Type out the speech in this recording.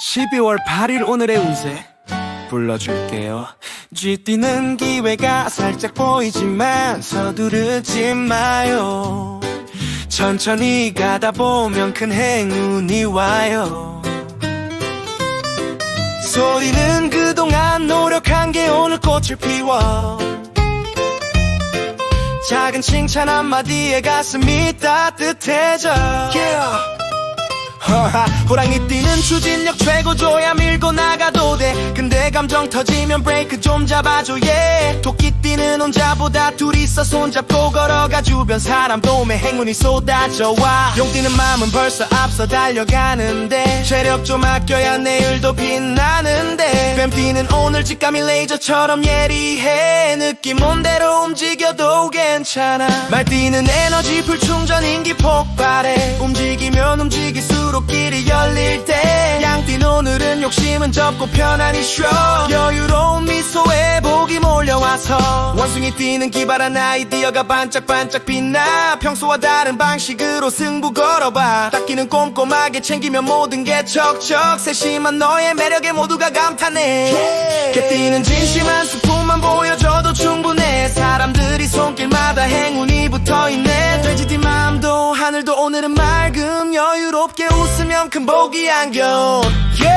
12월 8일 오늘의 운세. 불러줄게요. 쥐뛰는 기회가 살짝 보이지만 서두르지 마요. 천천히 가다 보면 큰 행운이 와요. 소리는 그동안 노력한 게 오늘 꽃을 피워. 작은 칭찬 한마디에 가슴이 따뜻해져. Yeah. 호랑이 뛰는 추진력 최고조야 밀고 나가도 돼. 근데 감정 터지면 브레이크 좀 잡아줘 yeah. 토끼 뛰는 혼자보다 둘이서 손잡고 걸어가 주변 사람 도움에 행운이 쏟아져와. 용 뛰는 마음은 벌써 앞서 달려가는데 체력 좀 아껴야 내일도 빛나는데. 뱀 뛰는 오늘 직감이 레이저처럼 예리해. 느낌 온대로 움직여도 괜찮아. 말 뛰는 에너지 불충전 인기 폭발해. 움직이면 접고 편안히 쉬어 여유로운 미소에 복이 몰려와서 원숭이 뛰는 기발한 아이디어가 반짝반짝 빛나. 평소와 다른 방식으로 승부 걸어봐. 닦기는 꼼꼼하게 챙기면 모든 게 척척. 세심한 너의 매력에 모두가 감탄해. 개 뛰는 진심한 수품만 보여줘도 충분해. 사람들이 손길마다 행운이 붙어있네. 돼지띠 마음도 하늘도 오늘은 맑음. 여유롭게 웃으면 큰 복이 안겨. Yeah.